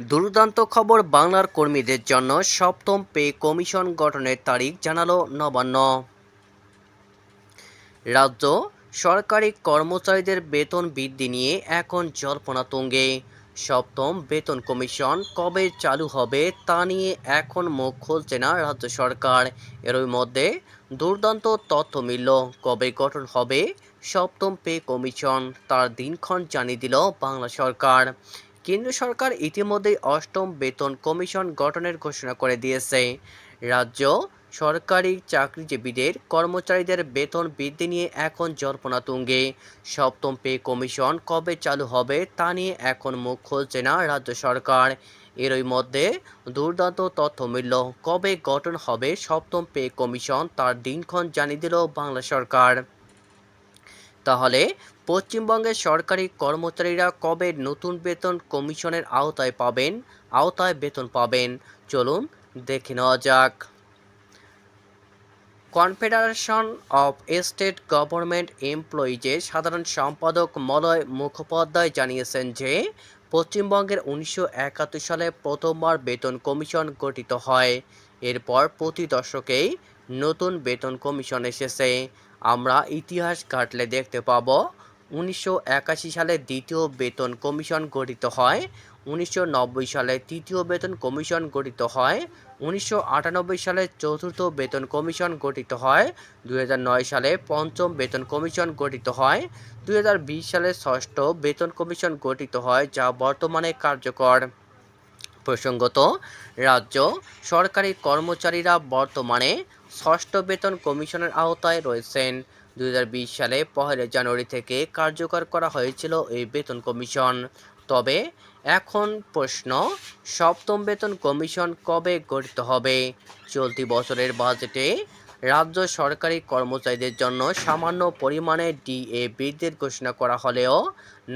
দুর্দান্ত খবর বাংলার কর্মীদের জন্য সপ্তম পে কমিশন গঠনের তারিখ জানালো নবান্ন। রাজ্য সরকারি কর্মচারীদের বেতন বৃদ্ধি নিয়ে এখন জল্পনা তুঙ্গে। সপ্তম বেতন কমিশন কবে চালু হবে তা নিয়ে এখন মুখ খুলছে না রাজ্য সরকার। এরই মধ্যে দুর্দান্ত তথ্য মিলল, কবে গঠন হবে সপ্তম পে কমিশন, তার দিনক্ষণ জানিয়ে দিল বাংলা সরকার। কেন্দ্র সরকার ইতিমধ্যেই অষ্টম বেতন কমিশন গঠনের ঘোষণা করে দিয়েছে। রাজ্য সরকারি চাকরিজীবীদের কর্মচারীদের বেতন বৃদ্ধি নিয়ে এখন জল্পনা তুঙ্গে। সপ্তম পে কমিশন কবে চালু হবে তা নিয়ে এখন মুখ খুলছে না রাজ্য সরকার। এরই মধ্যে দুর্দান্ত তথ্য মিলল, কবে গঠন হবে সপ্তম পে কমিশন তার দিনক্ষণ জানিয়ে দিল বাংলা সরকার। তাহলে পশ্চিমবঙ্গের সরকারি কর্মচারীরা কবে নতুন বেতন কমিশনের আওতায় পাবেন? আওতায় বেতন পাবেন? চলুন দেখে নেওয়া যাক। কনফেডারেশন অফ স্টেট গভর্নমেন্ট এমপ্লয়িজের সাধারণ সম্পাদক মলয় মুখোপাধ্যায় জানিয়েছেন যে, পশ্চিমবঙ্গের উনিশশো একাত্তর সালে প্রথমবার বেতন কমিশন গঠিত হয়। এরপর প্রতি দশকেই নতুন বেতন কমিশন এসেছে। আমরা ইতিহাস ঘাটলে দেখতে পাব, উনিশশো একাশি সালে দ্বিতীয় বেতন কমিশন গঠিত হয়, উনিশশো নব্বই সালে তৃতীয় বেতন কমিশন গঠিত হয়, উনিশশো আটানব্বই সালে চতুর্থ বেতন কমিশন গঠিত হয়, দুই হাজার নয় সালে পঞ্চম বেতন কমিশন গঠিত হয়, দুই হাজার বিশ সালে ষষ্ঠ বেতন কমিশন গঠিত হয়, যা বর্তমানে কার্যকর। প্রসঙ্গত, রাজ্য সরকারি কর্মচারীরা বর্তমানে ষষ্ঠ বেতন কমিশনের আওতায় রয়েছেন। দু হাজার বিশ সালে পহেলা জানুয়ারি থেকে কার্যকর করা হয়েছিল এই বেতন কমিশন। তবে এখন প্রশ্ন, সপ্তম বেতন কমিশন কবে গঠিত হবে? চলতি বছরের বাজেটে রাজ্য সরকারি কর্মচারীদের জন্য সামান্য পরিমাণে ডিএ বৃদ্ধির ঘোষণা করা হলেও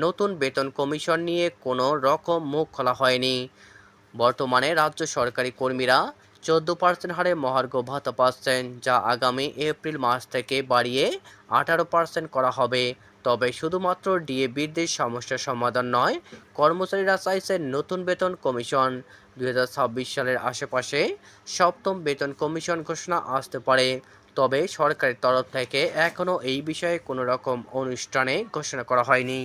নতুন বেতন কমিশন নিয়ে কোনো রকম মুখ খোলা হয়নি। বর্তমানে রাজ্য সরকারি কর্মীরা চোদ্দ পার্সেন্ট হারে মহার্ঘ ভাতা পাচ্ছেন যা আগামী এপ্রিল মাস থেকে বাড়িয়ে আঠারো পার্সেন্ট করা হবে। তবে শুধুমাত্র ডিএ বৃদ্ধির সমস্যার সমাধান নয়, কর্মচারীরা চাইছেন নতুন বেতন কমিশন। দু হাজার ছাব্বিশ সালের আশেপাশে সপ্তম বেতন কমিশন ঘোষণা আসতে পারে, তবে সরকারের তরফ থেকে এখনও এই বিষয়ে কোনো রকম অনুষ্ঠানে ঘোষণা করা হয়নি।